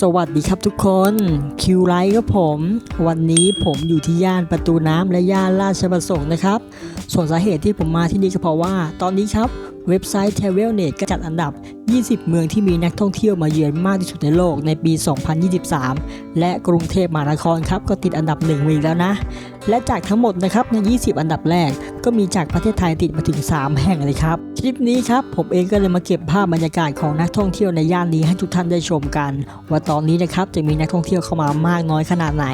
สวัสดีครับทุกคนคิวไลท์ครับผม วันนี้ผมอยู่ที่ย่านประตูน้ำและย่านราชประสงค์นะครับ ส่วนสาเหตุที่ผมมาที่นี่ก็เพราะว่า ตอนนี้ครับ เว็บไซต์ Travelnet ก็จัดอันดับ 20 เมืองที่มีนักท่องเที่ยวมาเยือนมากที่สุดในโลกในปี 2023 และกรุงเทพมหานครครับก็ติดอันดับหนึ่งมาอีกแล้วนะ และจากทั้งหมดนะครับใน 20 อันดับแรก ก็มีจากประเทศไทยติดมาถึง 3 แห่งเลยครับ คลิปนี้ครับผมเองก็เลยมาเก็บภาพบรรยากาศของนักท่องเที่ยวในย่านนี้ให้ทุกท่านได้ชมกัน ว่าตอนนี้นะครับจะมีนักท่องเที่ยวเข้ามามากน้อยขนาดไหน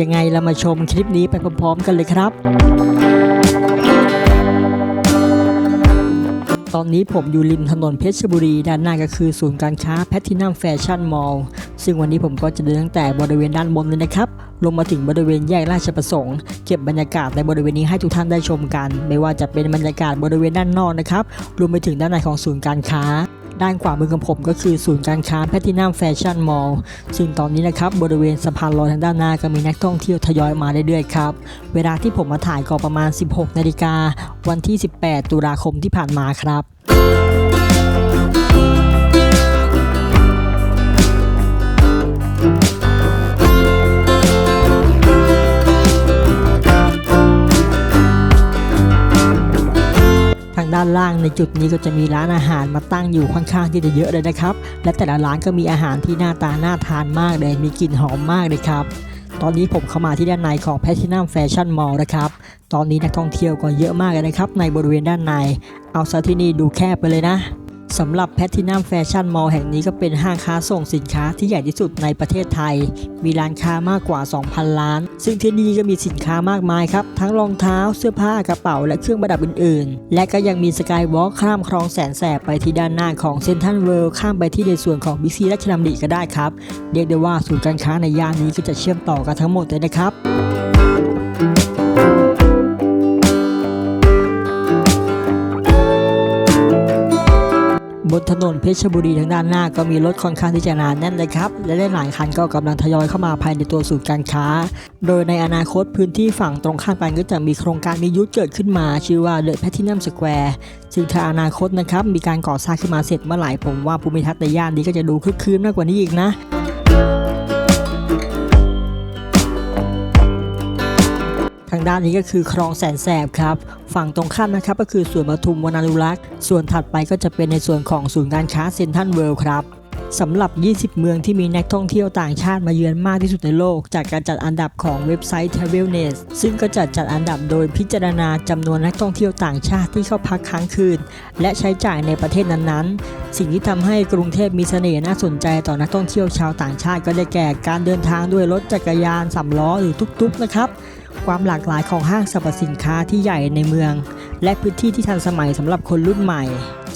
ยังไงเรามาชมคลิปนี้ไปพร้อมๆ กันเลยครับ ตอนนี้ผมอยู่ริมถนนเพชรบุรี ด้านหน้าก็คือศูนย์การค้าแพทินัมแฟชั่นมอลล์ ซึ่งวันนี้ผมก็จะเดินตั้งแต่บริเวณด้านบนเลยนะครับ ลงมาถึงบริเวณแยกราชประสงค์ เก็บบรรยากาศในบริเวณนี้ให้ทุกท่านได้ชมกัน ไม่ว่าจะเป็นบรรยากาศบริเวณด้านนอกนะครับ รวมไปถึงด้านในของศูนย์การค้า ด้านขวามือของผมก็คือศูนย์การค้าแพทินัมแฟชั่นมอลล์ซึ่งตอนนี้นะครับบริเวณสะพานลอยทางด้านหน้าก็มีนักท่องเที่ยวทยอยมาเรื่อยๆครับเวลาที่ผมมาถ่ายก็ประมาณ 16 นาฬิกาวันที่ 18 ตุลาคมที่ผ่านมาครับางด้านล่างในจุดนี้ก็จะมีร้านอาหารมาตั้งอยู่ค่อนข้างที่จะเยอะเลยนะครับ และแต่ละร้านก็มีอาหารที่หน้าตาน่าทานมากเลยมีกลิ่นหอมมากเลยครับตอนนี้ผมเข้ามาที่ด้านในของ Platinum Fashion Mall นะครับ ตอนนี้นักท่องเที่ยวก็เยอะมากเลยนะครับ ในบริเวณด้านใน เอาซะที่นี่ดูแคบไปเลยนะ สำหรับ Platinum Fashion Mall แห่งนี้ก็เป็นห้างค้าส่งสินค้าที่ใหญ่ที่สุดในประเทศไทย มีร้านค้ามากกว่า 2,000 ล้าน ซึ่งที่นี่ก็มีสินค้ามากมายครับ ทั้งรองเท้าเสื้อผ้ากระเป๋าและเครื่องประดับอื่นๆ และก็ยังมีสกายวอล์กข้ามคลองแสนแสบไปที่ด้านหน้าของเซนทันเวิลด์ข้ามไปที่ในส่วนของบิ๊กซีและชลัมดีก็ได้ครับ เรียกได้ว่าศูนย์การค้าในย่านนี้ก็จะเชื่อมต่อกันทั้งหมดเลยนะครับ บนถนนเพชรบุรีทางด้านหน้าก็มีรถค่อนข้างที่จะหนานแน่นเลยครับ และหลายคันก็กำลังทยอยเข้ามาภายในตัวศูนย์การค้า โดยในอนาคตพื้นที่ฝั่งตรงข้ามกันก็จะมีโครงการมียุทธเกิดขึ้นมา ชื่อว่าเดอะแพทตินัมสแควร์ซึ่งถ้าอนาคตนะครับมีการก่อสร้างขึ้นมาเสร็จเมื่อไหร่ผมว่าภูมิทัศน์ในย่านนี้ก็จะดูคึกคืนมากกว่านี้อีกนะางด้านนี้ก็คือคลองแสนแสบครับ ฝั่งตรงข้ามนะครับก็คือสวนปทุมวนานุรักษ์ส่วนถัดไปก็จะเป็นในส่วนของศูนย์การค้าเซ็นทรัลเวิลด์ครับสำหรับ 20 เมืองที่มีนักท่องเที่ยวต่างชาติมาเยือนมากที่สุดในโลก จากการจัดอันดับของเว็บไซต์ Travelnet ซึ่งก็จะจัดอันดับโดยพิจารณาจำนวนนักท่องเที่ยวต่างชาติที่เข้าพักค้างคืน และใช้จ่ายในประเทศนั้นๆ สิ่งที่ทำให้กรุงเทพมีเสน่ห์น่าสนใจต่อนักท่องเที่ยวชาวต่างชาติก็ได้แก่การเดินทางด้วยรถจักรยานสามล้อหรือตุ๊กๆนะครับ ความหลากหลายของห้างสรรพสินค้าที่ใหญ่ในเมือง และพื้นที่ที่ทันสมัยสำหรับคนรุ่นใหม่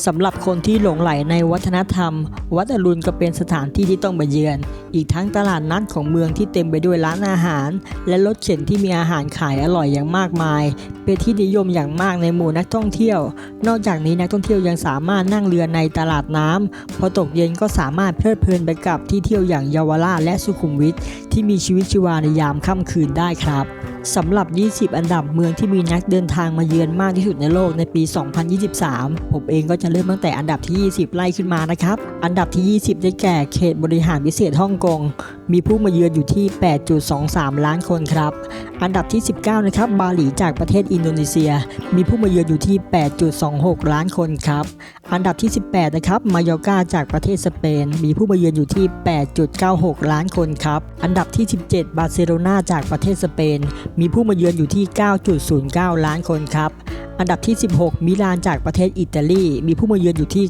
สำหรับคนที่หลงไหลในวัฒนธรรม วัดอรุณก็เป็นสถานที่ที่ต้องไปเยือน อีกทั้งตลาดนัดของเมืองที่เต็มไปด้วยร้านอาหาร และรถเข็นที่มีอาหารขายอร่อยอย่างมากมาย เป็นที่นิยมอย่างมากในหมู่นักท่องเที่ยว นอกจากนี้นักท่องเที่ยวยังสามารถนั่งเรือในตลาดน้ำพอตกเย็นก็สามารถเพลิดเพลินไปกับที่เที่ยวอย่างเยาวราชและสุขุมวิทที่มีชีวิตชีวาในยามค่ำคืนได้ครับ สำหรับ 20 อันดับเมืองที่มีนักเดินทางมาเยือนมากที่สุดในโลกในปี 2023 ผมเองก็จะเริ่มตั้งแต่อันดับที่ 20 ไล่ขึ้นมานะครับ อันดับที่ 20 ได้แก่เขตบริหารพิเศษฮ่องกง มีผู้มาเยือนอยู่ที่ 8.23 ล้านคนครับ อันดับที่ 19 นะครับ บาหลีจากประเทศอินโดนีเซีย มีผู้มาเยือนอยู่ที่ 8.26 ล้านคนครับ อันดับที่ 18 นะครับ มายอกาจากประเทศสเปน มีผู้มาเยือนอยู่ที่ 8.96 ล้านคนครับ อันดับที่ 17 บาร์เซโลนาจากประเทศสเปนมีผู้มาเยือนอยู่ที่ 9.09 ล้านคนครับอันดับที่ 16 มิลานจากประเทศอิตาลี มีผู้มาเยือนอยู่ที่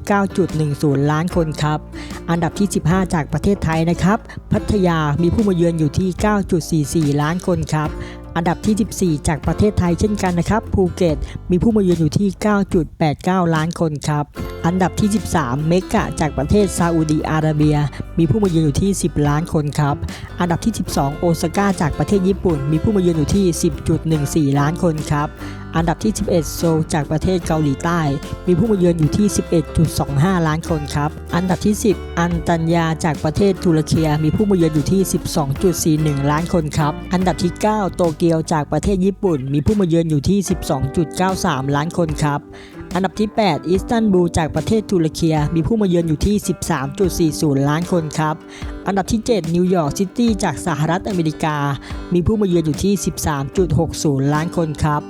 9.10 ล้านคนครับ อันดับที่ 15 จากประเทศไทยนะครับ พัทยามีผู้มาเยือนอยู่ที่ 9.44 ล้านคนครับอันดับที่ 14 จากประเทศไทยเช่นกันนะครับ ภูเก็ต มีผู้มาเยือนอยู่ที่ 9.89 ล้านคนครับ อันดับที่ 13 เมกะจากประเทศซาอุดีอาระเบีย มีผู้มาเยือนอยู่ที่ 10 ล้านคนครับ อันดับที่ 12 โอซาก้าจากประเทศญี่ปุ่น มีผู้มาเยือนอยู่ที่ 10.14 ล้านคนครับ อันดับที่ 11โซลจากประเทศเกาหลีใต้ มีผู้มาเยือนอยู่ที่ 11.25 ล้านคนครับ อันดับที่ 10 อันตัญญาจากประเทศตุรเคียมีผู้มาเยือนอยู่ที่ 12.41 ล้านคนครับ อันดับที่ 9 โตเกียวเกียวจากประเทศญี่ปุ่น มีผู้มาเยือนอยู่ที่ 12.93 ล้านคนครับอันดับที่ 8 อิสตันบูลจากประเทศตุรกีมีผู้มาเยือนอยู่ที่ 13.40 ล้านคนครับ อันดับที่ 7 นิวยอร์กซิตี้จากสหรัฐอเมริกา มีผู้มาเยือนอยู่ที่ 13.60 ล้านคนครับ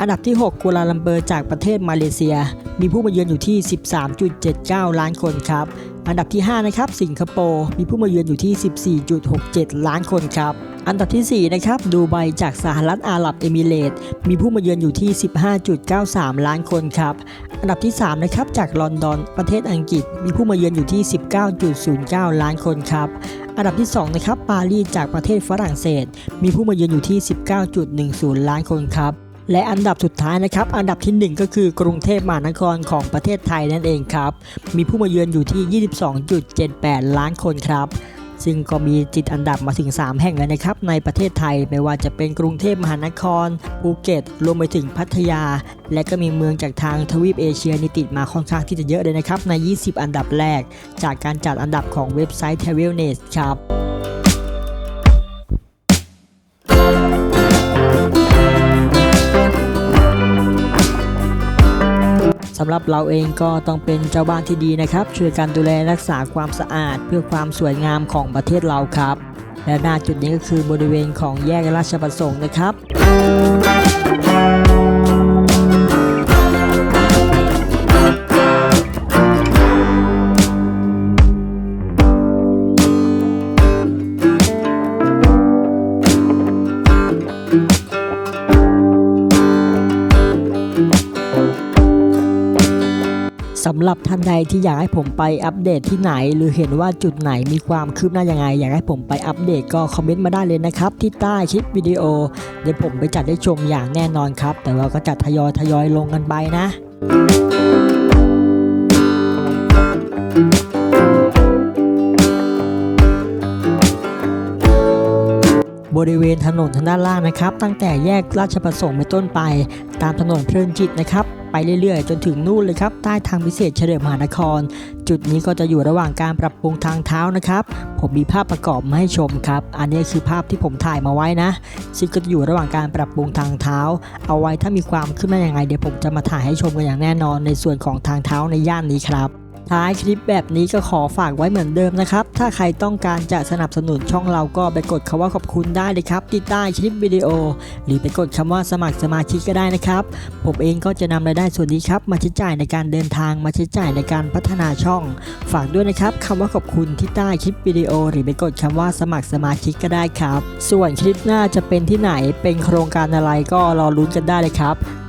อันดับที่ 6กัวลาลัมเปอร์จากประเทศมาเลเซีย มีผู้มาเยือนอยู่ที่ 13.79 ล้านคนครับ อันดับที่ 5 นะครับ สิงคโปร์มีผู้มาเยือนอยู่ที่ 14.67 ล้านคนครับอันดับทีสี่4 นะครับ ดูไบจากสหรัฐอาหรับเอมิเรตส์มีผู้มาเยือนอยู่ที่ 15.93 ล้านคนครับ อันดับที่ 3 นะครับ จากลอนดอนประเทศอังกฤษ มีผู้มาเยือนอยู่ที่ 19.09 ล้านคนครับ อันดับที่ 2 นะครับ ปารีสจากประเทศฝรั่งเศส มีผู้มาเยือนอยู่ที่ 19.10 ล้านคนครับ และอันดับสุดท้ายนะครับ อันดับทีหนึ่1 ก็คือกรุงเทพมหานครของประเทศไทยนั่นเองครับ มีผู้มาเยือนอยู่ที่ 22.78 ล้านคนครับซึ่งก็มีจิตอันดับมาถึง 3 แห่งเลยนะครับ ในประเทศไทยไม่ว่าจะเป็นกรุงเทพมหานครภูเก็ตรวมไปถึงพัทยา และก็มีเมืองจากทางทวีปเอเชียนี่ติดมาค่อนข้างที่จะเยอะเลยนะครับ ใน 20 อันดับแรก จากการจัดอันดับของเว็บไซต์ Travelnet ครับำหรับเราเองก็ต้องเป็นเจ้าบ้านที่ดีนะครับ ช่วยกันดูแลรักษาความสะอาด เพื่อความสวยงามของประเทศเราครับ และหน้าจุดนี้ก็คือบริเวณของแยกราชประสงค์นะครับ สำหรับท่านใดที่อยากให้ผมไปอัปเดตที่ไหน หรือเห็นว่าจุดไหนมีความคืบหน้ายังไง อยากให้ผมไปอัปเดตก็คอมเมนต์มาได้เลยนะครับ ที่ใต้คลิปวิดีโอ เดี๋ยวผมไปจัดได้ชมอย่างแน่นอนครับ แต่ว่าก็จัดทยอยทยอยลงกันไปนะ ริเวณถนนทางด้านล่างนะครับ ตั้งแต่แยกราชประสงค์เป็นต้นไป ตามถนนเพลินจิตนะครับไปเรื่อยๆ จนถึงนู่นเลยครับใต้ทางพิเศษเฉลิมมหานคร จุดนี้ก็จะอยู่ระหว่างการปรับปรุงทางเท้านะครับ ผมมีภาพประกอบมาให้ชมครับ อันนี้คือภาพที่ผมถ่ายมาไว้นะ ซึ่งก็จะอยู่ระหว่างการปรับปรุงทางเท้า เอาไว้ถ้ามีความขึ้นหน้ายังไงเดี๋ยวผมจะมาถ่ายให้ชมกันอย่างแน่นอนในส่วนของทางเท้าในย่านนี้ครับ ท้ายคลิปแบบนี้ก็ขอฝากไว้เหมือนเดิมนะครับ ถ้าใครต้องการจะสนับสนุนช่องเราก็ไปกดคำว่าขอบคุณได้เลยครับที่ใต้คลิปวิดีโอ หรือไปกดคำว่าสมัครสมาชิกก็ได้นะครับ ผมเองก็จะนำรายได้ส่วนนี้ครับมาใช้จ่ายในการเดินทางมาใช้จ่ายในการพัฒนาช่อง ฝากด้วยนะครับคำว่าขอบคุณที่ใต้คลิปวิดีโอ หรือไปกดคำว่าสมัครสมาชิกก็ได้ครับ ส่วนคลิปหน้าจะเป็นที่ไหนเป็นโครงการอะไรก็รอลุ้นกันได้เลยครับ